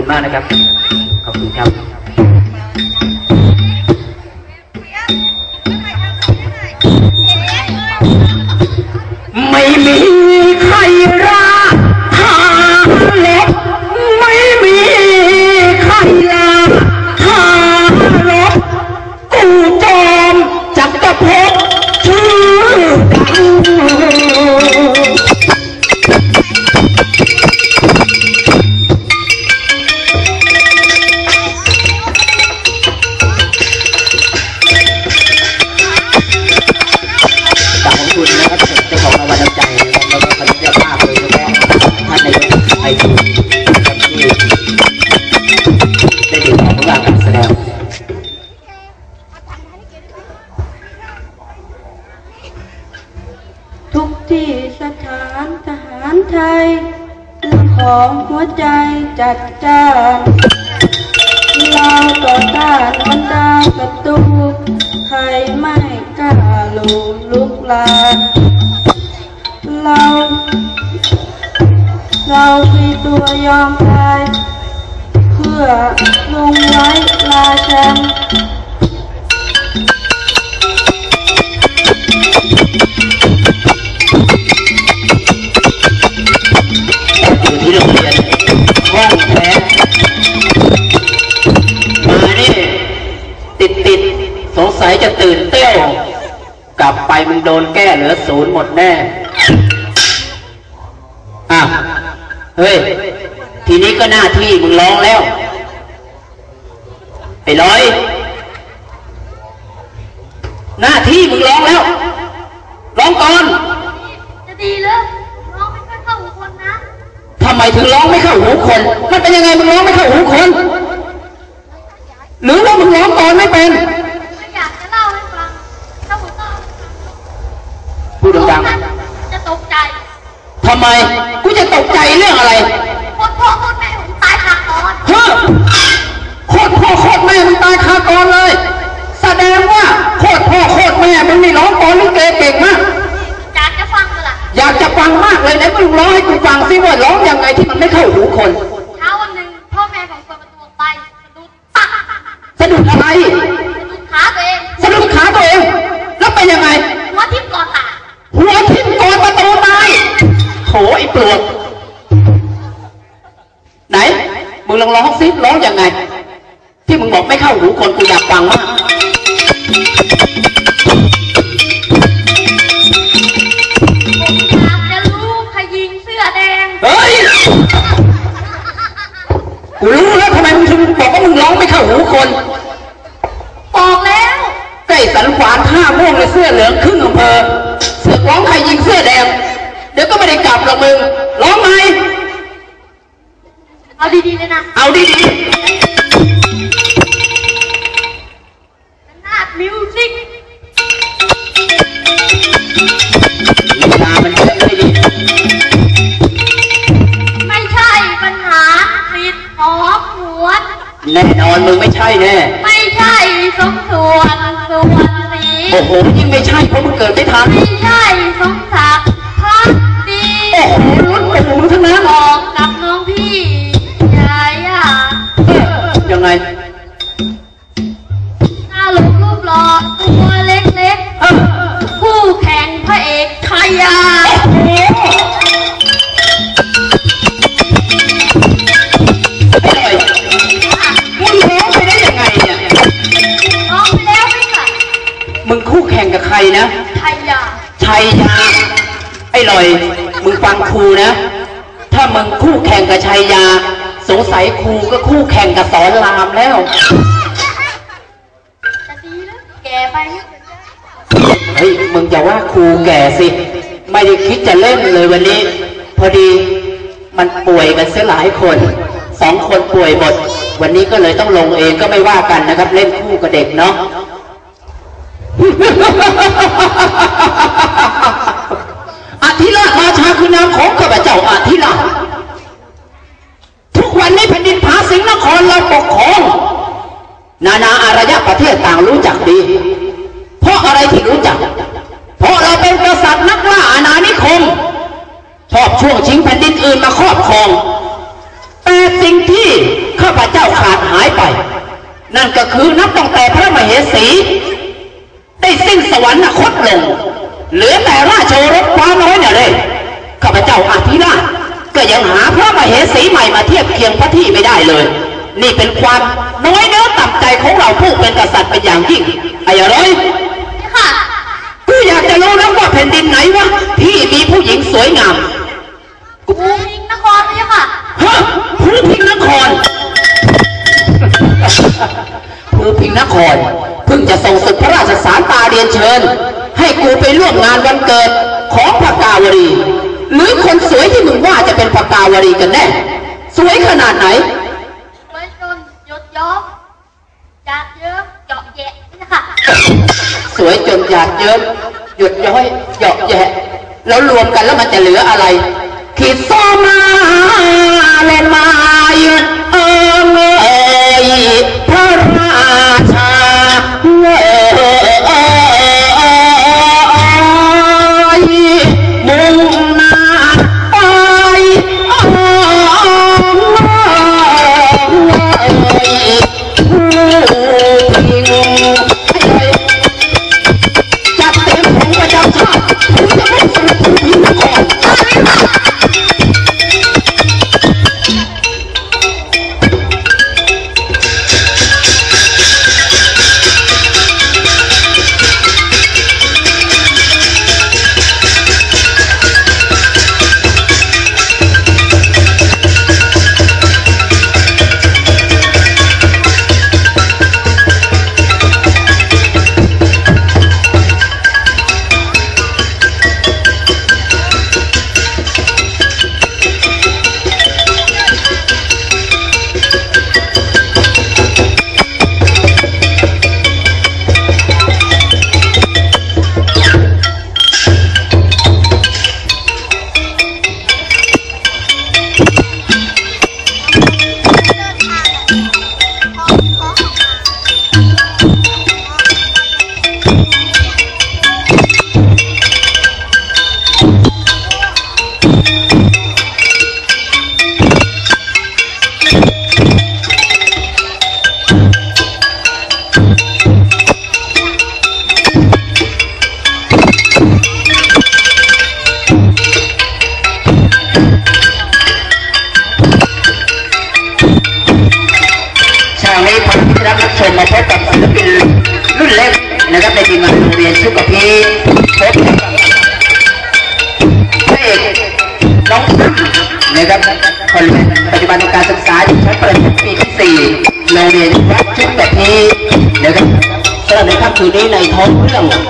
คุณมากนะครับ ขอบคุณครับไม่มี ของหัวใจจัดจ้านเราต่อต้านบรรดาศัตรูใครไม่กล้าลุกลุกลานเราเรามีตัวยอมตาย เพื่อลงไว้ราชันอ ไปมึงโดนแก้เหลือศูนย์หมดแน่อะเฮ้ย ทีนี้ก็หน้าที่มึงร้องแล้ว ไอ้ร้อย หน้าที่มึงร้องแล้ว ร้องก่อน จะดีเลยร้องไม่ค่อยเข้าหูคนนะทำไมถึงร้องไม่เข้าหูคน มันเป็นยังไงมึงร้องไม่เข้าหูคน หรือว่ามึงร้องก่อนไม่เป็น ไม่อยากจะเล่าให้ฟัง ถ้าผมเล่าให้ฟัง พู ดดัง จะตกใจๆทำไม กูจะตกใจเรื่องอะไรคนพ่อคนแม่ผมตายขาดตอนเฮ้อโคตรพ่อโคตรแม่มึงตายคากรเลย แสดงว่าโคตรพ่อโคตรแม่มึงนี่ร้องกลอนลิเกเก่งมาก อยากจะฟังเลยล่ะอยากจะฟังมากเลยไหนมึงร้องให้กูฟังซิว่าร้องยังไงที่มันไม่เข้าหูคนาหูคนกูอยากฟังมาก มึงคู่แข่งกับใครนะชายาชัยยา ไอ้ลอย มึงฟังครูนะ ถ้ามึงคู่แข่งกับชัยยา สงสัยครูก็คู่แข่งกับสอนรามแล้ว จะดีแล้วแก่ไปไหมไฮ้ย มึงอย่าว่าครูแก่สิ ไม่ได้คิดจะเล่นเลยวันนี้ พอดีมันป่วยกันเสียหลายคน สองคนป่วยหมด วันนี้ก็เลยต้องลงเองก็ไม่ว่ากันนะครับ เล่นคู่กับเด็กเนาะ อธิราชราชาคือนามของข้าพเจ้าอธิราชทุกวันนี้แผ่นดินผาสิงห์นครเราปกครอง นานาอารยประเทศต่างรู้จักดี เพราะอะไรที่รู้จัก เพราะเราเป็นกษัตริย์นักล่าอาณานิคม ชอบช่วงชิงแผ่นดินอื่นมาครอบครอง แต่สิ่งที่ข้าพเจ้าขาดหายไป นั่นก็คือนับตั้งแต่พระมเหสี สิ้นสวรรคตลงเหลือแต่ราชโอรสฟ้าน้อยเนี่ยเลยข้าพเจ้าอาธิราชก็ยังหาพระมเหสีใหม่มาเทียบเคียงพระที่ไม่ได้เลย นี่เป็นความน้อยเนื้อต่ำใจของเราผู้เป็นกษัตริย์เป็นอย่างยิ่งไอ้อะไรค่ะกูอยากจะรู้แล้วว่าแผ่นดินไหนวะที่มีผู้หญิงสวยงามภูมินครเลยค่ะฮะภูพิงนครภูพิงนครเพิ่งจะส่งศึกพระราชสารตาเรียนเชิญ ให้กูไปร่วมงานวันเกิดของพระกาวรี หรือคนสวยที่มึงว่าจะเป็นพระกาวรีกันแน่ สวยขนาดไหนไว้จนหยดย้อมจากเยิ้มเจาะแยะนี่ค่ะ สวยจนหยาดเยิ้มหยุดย้อยเหยาะแยะ แล้วรวมกันแล้วมันจะเหลืออะไรขีดซ้อมาเล่นมาเออเอยพระราชาำหรับใน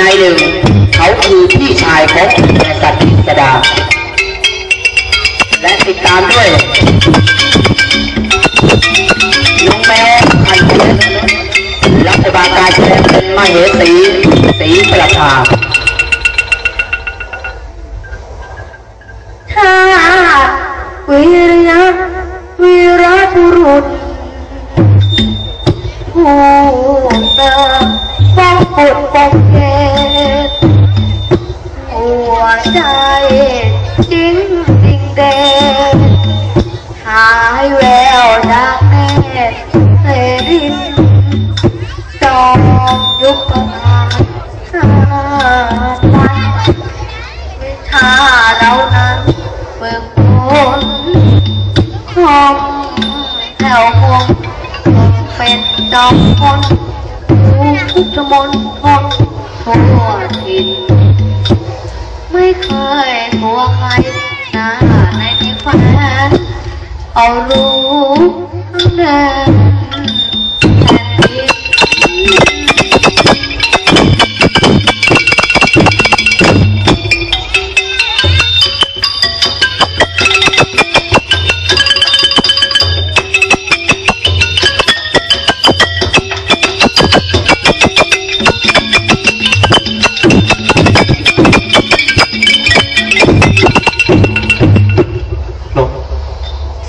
นายหนึ่ง เขาคือพี่ชายของกษัตริย์สดา และติดตามด้วยน้องแมวพันธุ์รัฐบาลการเป็นมาเหสีสีประภาข้าวิริยะวิราบุรุษผู้ตา phong phật phong ใจ ดิ้งดิ้งเดนหายแววจากแม่เสรินจอมยุคประมาณชาติวิชาเรานั้นเบิกผลห้องแถววงเป็นจอมพลผู้ทุกสมนทนทั่วถิ่น ไม่เคยกลัวใครหน้าในที่แฟนเอารู้เดิน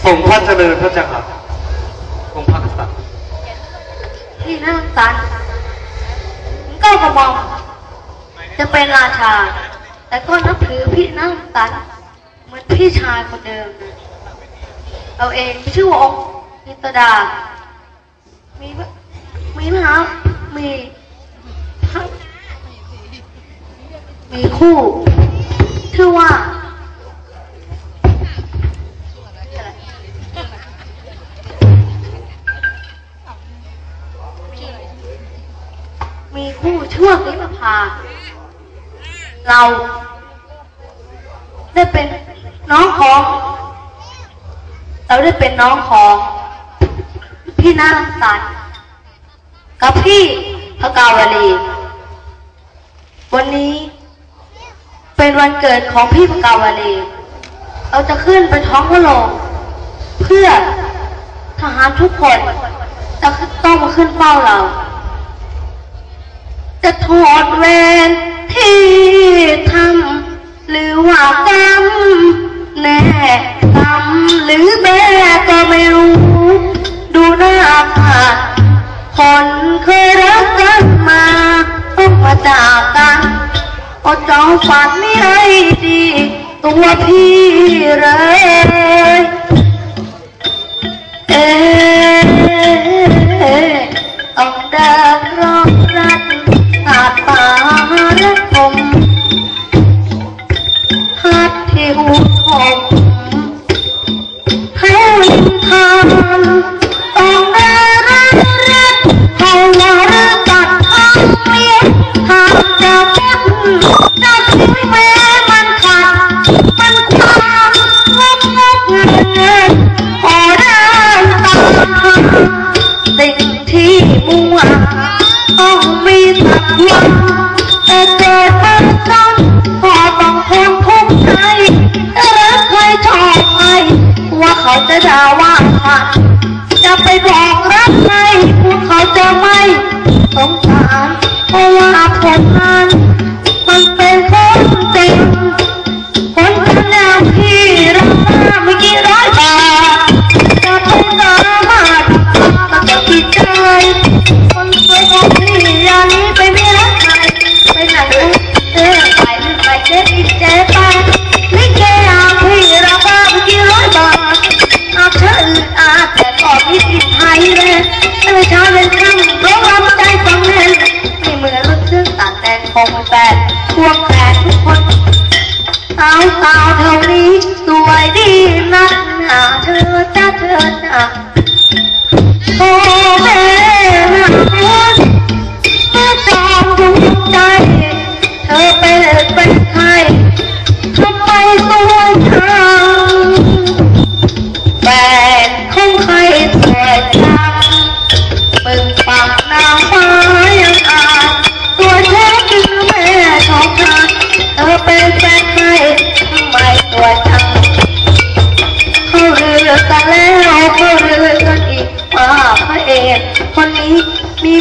ส่งพระเจริญพระเจ้าค่ะองค์พระกษัตริย์ที่นั่งสันเก้ากระหม่อมจะเป็นราชา แต่ก็นับถือพี่นั่งสันเหมือนพี่ชายคนเดิมนะเราเองมีชื่อว่าองค์นิตดา มีพระมีมหามีพระมีคู่ชื่อว่า มีคู่ชื่อว่าลิปภาเราได้เป็นน้องของ เราได้เป็นน้องของ พี่นารังสรรค์กับพี่พระกาวลีวันนี้เป็นวันเกิดของพี่พระกาวลีเราจะขึ้นไปท้องพระโรงเพื่อทหารทุกคนจะต้องมาขึ้นเฝ้าเรา จะถอดแหวนที่ทำหรือว่ากรรมแน่กรรมหรือแม่ก็ไม่รู้ ดูหน้าค่ะคนเคยรักกันมาต้องมาจากกันอดจองฝันไม่ให้ดีตัวพี่เลยเอ๊ะต้องเดินรอบรัด อาจตา คงแปดพวงแปดทุกคน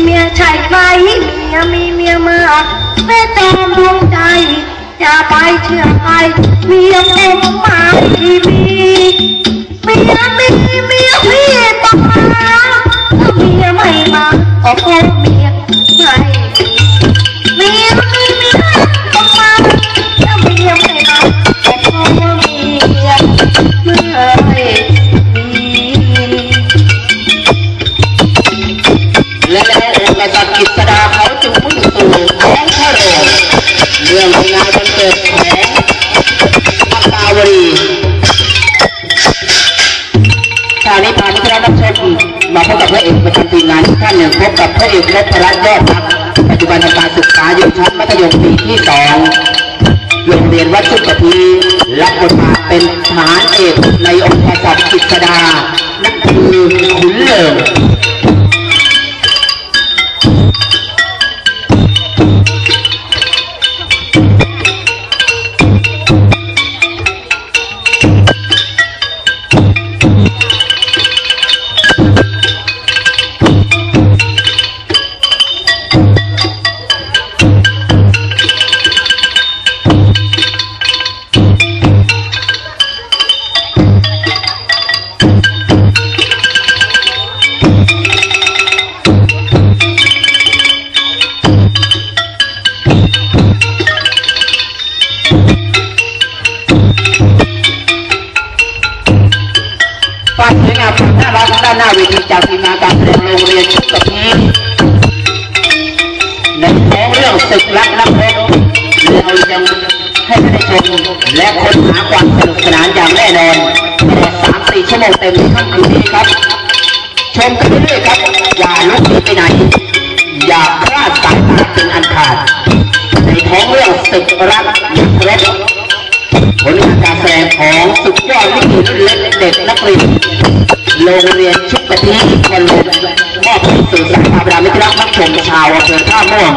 เมียใช่ไหมเมียมีเมียมากแม่จอมดวงใจ อย่าไปเชื่อใครเมียผมมาที่มีเมียมีเมียพี่ต้องมาถ้าเมียไม่มาก็เพราะเมีย จึงมุ่งสู่ท้องพระโรงเรื่องในงานวันเกิดของพักตาวรีชาลิพานิพระนักชมมาพบกับพระเอกประจำทีมงานทุกท่านหนึ่งพบกับพระเอกนพรัตน์ยอดรักปัจจุบันทำการศึกษาอยู่ชั้นมัธยมปีที่สองโรงเรียนวัดสุขพีรับบทบาทเป็นทหารเอกในองค์กษัตริย์กฤษดานั่นคือขุนเหลิงความามสี่ชั่วโมงเต็มในค่คืนนี้ครับ ชมกันเรื่อยๆครับ อย่าลุกหนีไปไหน อย่าพลาดสายตาเป็นอันขาด ในท้องเรื่องศึกรักนักรบผลงานการแสดงของสุดยอดลิเกรุ่นเล็กเด็กนักเรียนโรงเรียนชุกกะทิคอนเลนมอบให้สื่อสารธรรมดามิตรักนักชมชาวอำเภอท่าม่วง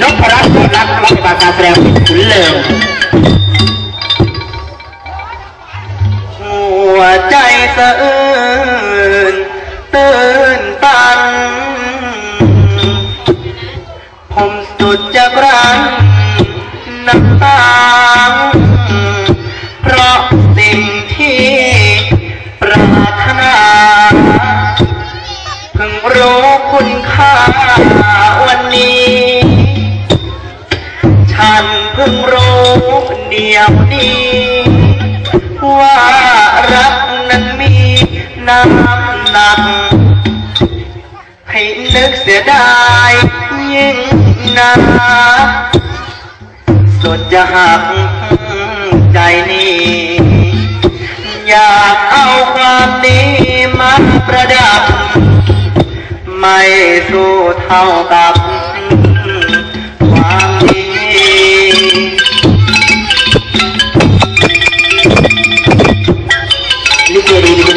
นพรัตน์รักรัฐบาการแสดงขุนเลิง ใจสะอื้นตื่น น้ำหนัก ให้นึกเสียดายยิ่งนาสุดจะหักใจนี้ อยากเอาความดีมาประดับ ไม่สู้เท่ากับ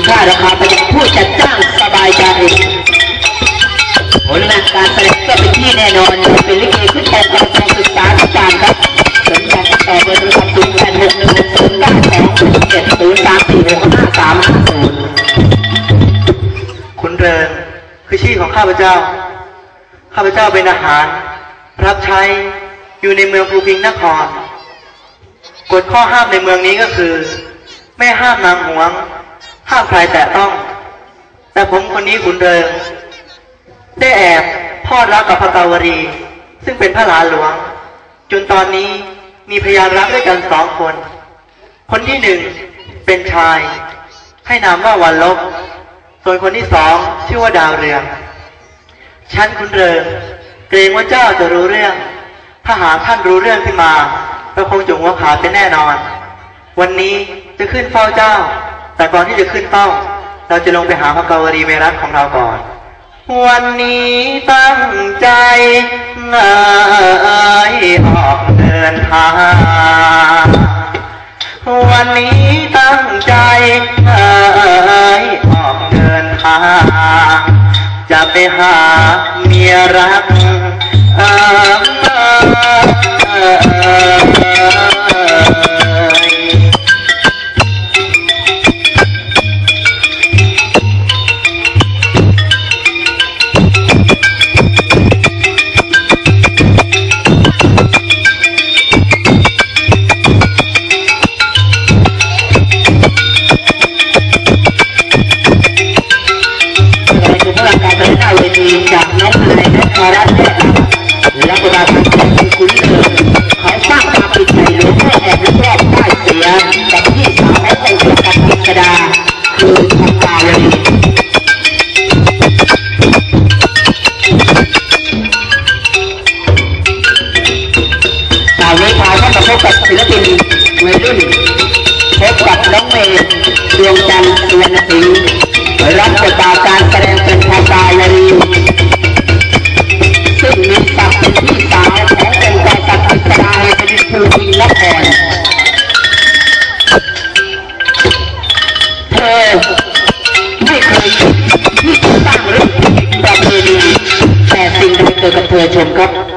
ค่าราคาประหยัดผู้จัดจ้างสบายใจผลงานการแสดงก็เป็นที่แน่นอนเป็นลิเกขึ้นแทนการแสดงศึกษาธิการครับสนใจติดต่อเบอร์โทรศัพท์ศูนย์แปดหกหนึ่งหนึ่งศูนย์เก้าสองเจ็ดศูนย์สามสี่หกห้าสามห้าศูนย์คุณเริงคือชื่อของข้าพเจ้า ข้าพเจ้าเป็นอาหาร รับใช้อยู่ในเมืองภูพิงนครกฎข้อห้ามในเมืองนี้ก็คือ ไม่ห้ามนางหวง ห้ามใครแตะต้อง แต่ผมคนนี้ขุนเริงได้แอบพอดรักกับพระกาวรี ซึ่งเป็นพระหลานหลวง จนตอนนี้มีพยานรักด้วยกันสองคน คนที่หนึ่งเป็นชาย ให้นามว่าวันลบ ส่วนคนที่สองชื่อว่าดาวเรืองฉันคุณเริงเกรงว่าเจ้าจะรู้เรื่อง ถ้าหากท่านรู้เรื่องขึ้นมาเราคงจะหัวขาดเป็นแน่นอน วันนี้จะขึ้นเฝ้าเจ้า แต่ก่อนที่จะขึ้นเฝ้า เราจะลงไปหาพระกาวรีเมรัตของเราก่อน วันนี้ตั้งใจเงยออกเดินทางวันนี้ตั้งใจเอ่ยออกเดินทาง จะไปหาเมียรักอ่ย สาวน้อยพายก็มาพบบศิลปินวัยรุ่นพบกับน้อเมย์ดวงจันตุวรรณสิงห์รับบาทาแสดงเป็นภาษาลซึ่งมีศักพที่สาวของค์กรศักดิ์ศาสตราแห่งดินภูน เกิดกับเธอชมครับ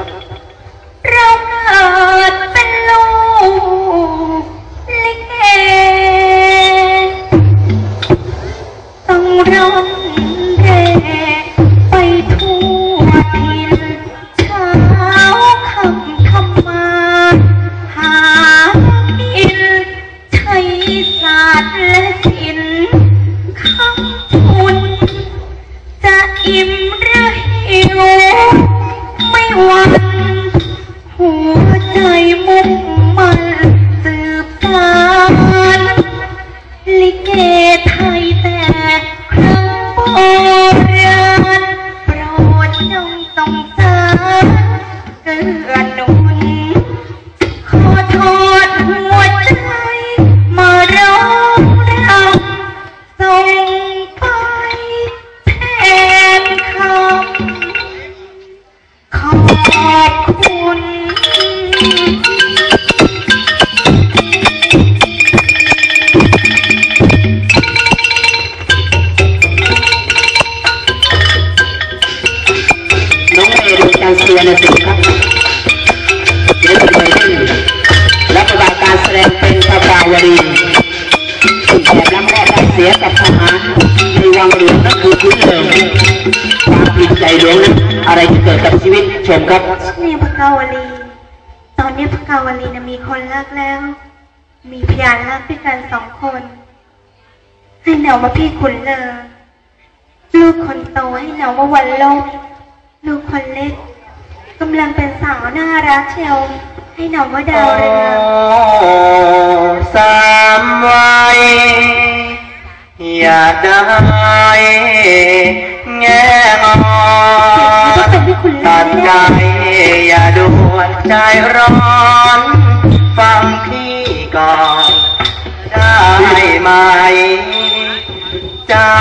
น้องเมย์ดวงจันสุวรสิงครับเดี๋ยวเราไปเล่นรับบทบาทการแสดงเป็นพระบาวรีถูกแอบล้ำรอบได้เสียกับทหารในวังหลวงนั่นคือพื้นเดิมความผิดใจหลวงอะไรจะเกิดกับชีวิตชมครับนี่พระกาวลีาวลีนะมีคนรักแล้ว มีพยานรักด้วยกันสองคน ให้เหนามาพี่ขุนเลอลูกคนโตให้เหนามาวันลบลูกคนเล็กกำลังเป็นสาวน่ารักเชียวให้เหนามาดาวเรืองสามวัย อย่าได้แง่งอนตัดใจอย่าด่วนใจร้อนฟังพี่ก่อนได้ไหม เจ้า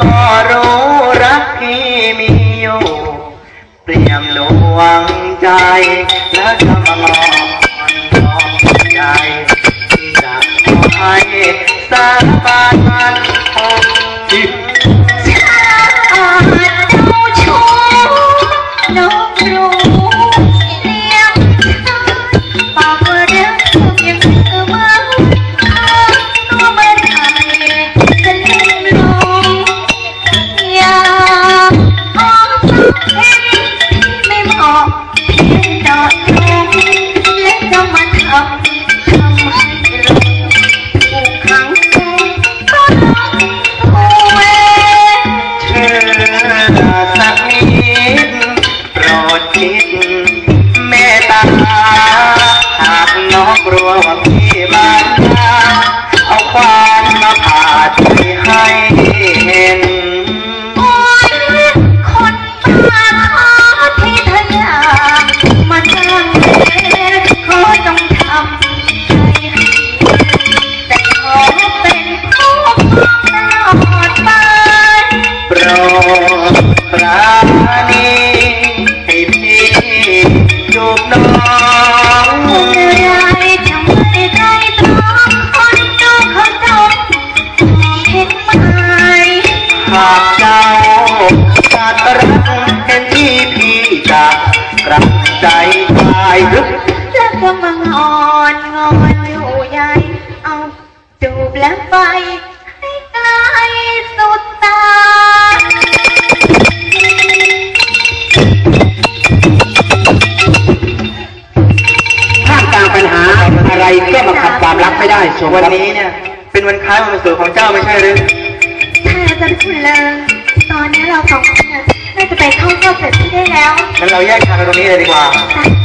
ก็รู้รักพี่มีอยู่เตรียมดวงใจและจะมามอบดวงใจที่จะขอให้ Tarapan Oh, จูบแล้วไปให้ไกลสุดตาท่ามกลางปัญหาอะไรก็มาขัดความรักไม่ได้ชมวันครับนี้เนี่ย เป็นวันคล้ายวันเกิดของเจ้าไม่ใช่หรือถ้าจะคุณเลยตอนนี้เราสองคนน่ะน่าจะไปเข้าเฝ้าเสร็จที่ได้แล้วงั้นเราแยกทางกันตรงนี้เลยดีกว่าไป